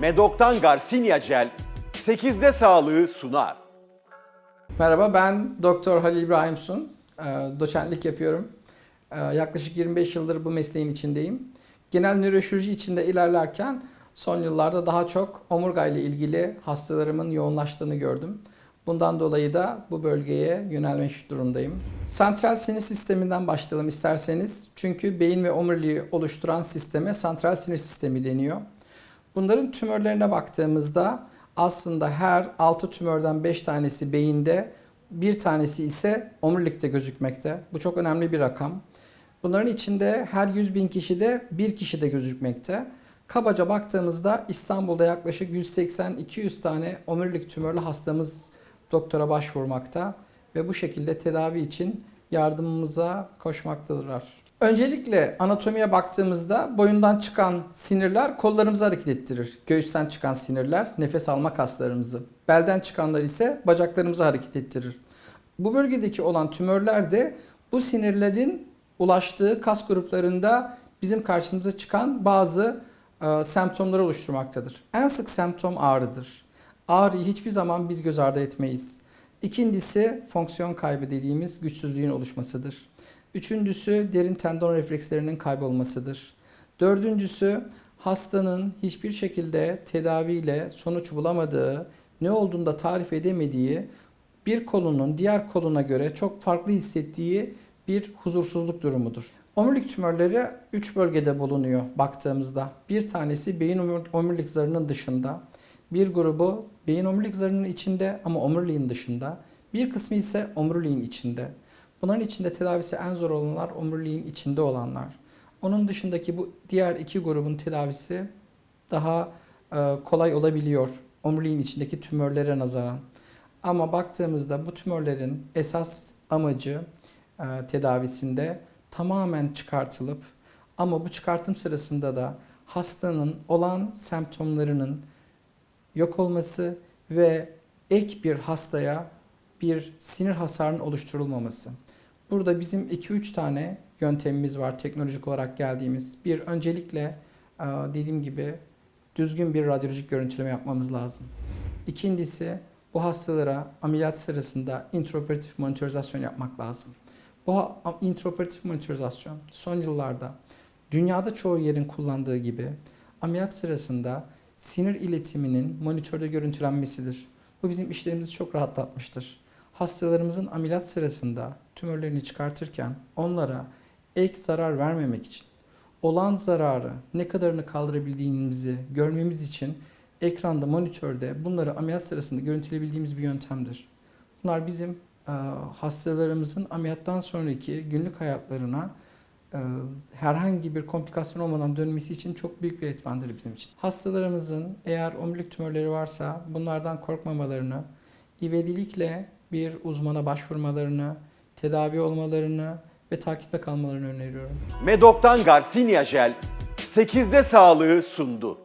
Medok'tan Garcinia Gel 8'de sağlığı sunar. Merhaba ben Doktor Halil İbrahim Sun. Ee, Doçentlik yapıyorum. Ee, Yaklaşık 25 yıldır bu mesleğin içindeyim. Genel nöroşirurji içinde ilerlerken son yıllarda daha çok omurga ile ilgili hastalarımın yoğunlaştığını gördüm. Bundan dolayı da bu bölgeye yönelmiş durumdayım. Santral sinir sisteminden başlayalım isterseniz. Çünkü beyin ve omuriliği oluşturan sisteme santral sinir sistemi deniyor. Bunların tümörlerine baktığımızda aslında her 6 tümörden 5 tanesi beyinde, bir tanesi ise omurilikte gözükmekte. Bu çok önemli bir rakam. Bunların içinde her 100 bin kişide bir kişi de gözükmekte. Kabaca baktığımızda İstanbul'da yaklaşık 180-200 tane omurilik tümörlü hastamız doktora başvurmakta ve bu şekilde tedavi için yardımımıza koşmaktadırlar. Öncelikle anatomiye baktığımızda boyundan çıkan sinirler kollarımızı hareket ettirir. Göğüsten çıkan sinirler nefes alma kaslarımızı. Belden çıkanlar ise bacaklarımızı hareket ettirir. Bu bölgedeki olan tümörler de bu sinirlerin ulaştığı kas gruplarında bizim karşımıza çıkan bazı e, semptomları oluşturmaktadır. En sık semptom ağrıdır. Ağrıyı hiçbir zaman biz göz ardı etmeyiz. İkincisi fonksiyon kaybı dediğimiz güçsüzlüğün oluşmasıdır. Üçüncüsü derin tendon reflekslerinin kaybolmasıdır. Dördüncüsü hastanın hiçbir şekilde tedaviyle sonuç bulamadığı, ne olduğunu da tarif edemediği, bir kolunun diğer koluna göre çok farklı hissettiği bir huzursuzluk durumudur. Omurilik tümörleri 3 bölgede bulunuyor baktığımızda. Bir tanesi beyin omur- omurilik zarının dışında, bir grubu beyin omurilik zarının içinde ama omuriliğin dışında, bir kısmı ise omuriliğin içinde. Bunların içinde tedavisi en zor olanlar omuriliğin içinde olanlar. Onun dışındaki bu diğer iki grubun tedavisi daha e, kolay olabiliyor omuriliğin içindeki tümörlere nazaran. Ama baktığımızda bu tümörlerin esas amacı e, tedavisinde tamamen çıkartılıp ama bu çıkartım sırasında da hastanın olan semptomlarının yok olması ve ek bir hastaya bir sinir hasarının oluşturulmaması. Burada bizim 2-3 tane yöntemimiz var teknolojik olarak geldiğimiz. Bir öncelikle e, dediğim gibi düzgün bir radyolojik görüntüleme yapmamız lazım. İkincisi bu hastalara ameliyat sırasında intraoperatif monitorizasyon yapmak lazım. Bu intraoperatif monitorizasyon son yıllarda dünyada çoğu yerin kullandığı gibi ameliyat sırasında sinir iletiminin monitörde görüntülenmesidir. Bu bizim işlerimizi çok rahatlatmıştır. Hastalarımızın ameliyat sırasında tümörlerini çıkartırken onlara ek zarar vermemek için olan zararı ne kadarını kaldırabildiğimizi görmemiz için ekranda, monitörde bunları ameliyat sırasında görüntüleyebildiğimiz bir yöntemdir. Bunlar bizim e, hastalarımızın ameliyattan sonraki günlük hayatlarına e, herhangi bir komplikasyon olmadan dönmesi için çok büyük bir etmendir bizim için. Hastalarımızın eğer omurilik tümörleri varsa bunlardan korkmamalarını, ivedilikle bir uzmana başvurmalarını, tedavi olmalarını ve takipte kalmalarını öneriyorum. Medok'tan Garcinia Gel 8'de sağlığı sundu.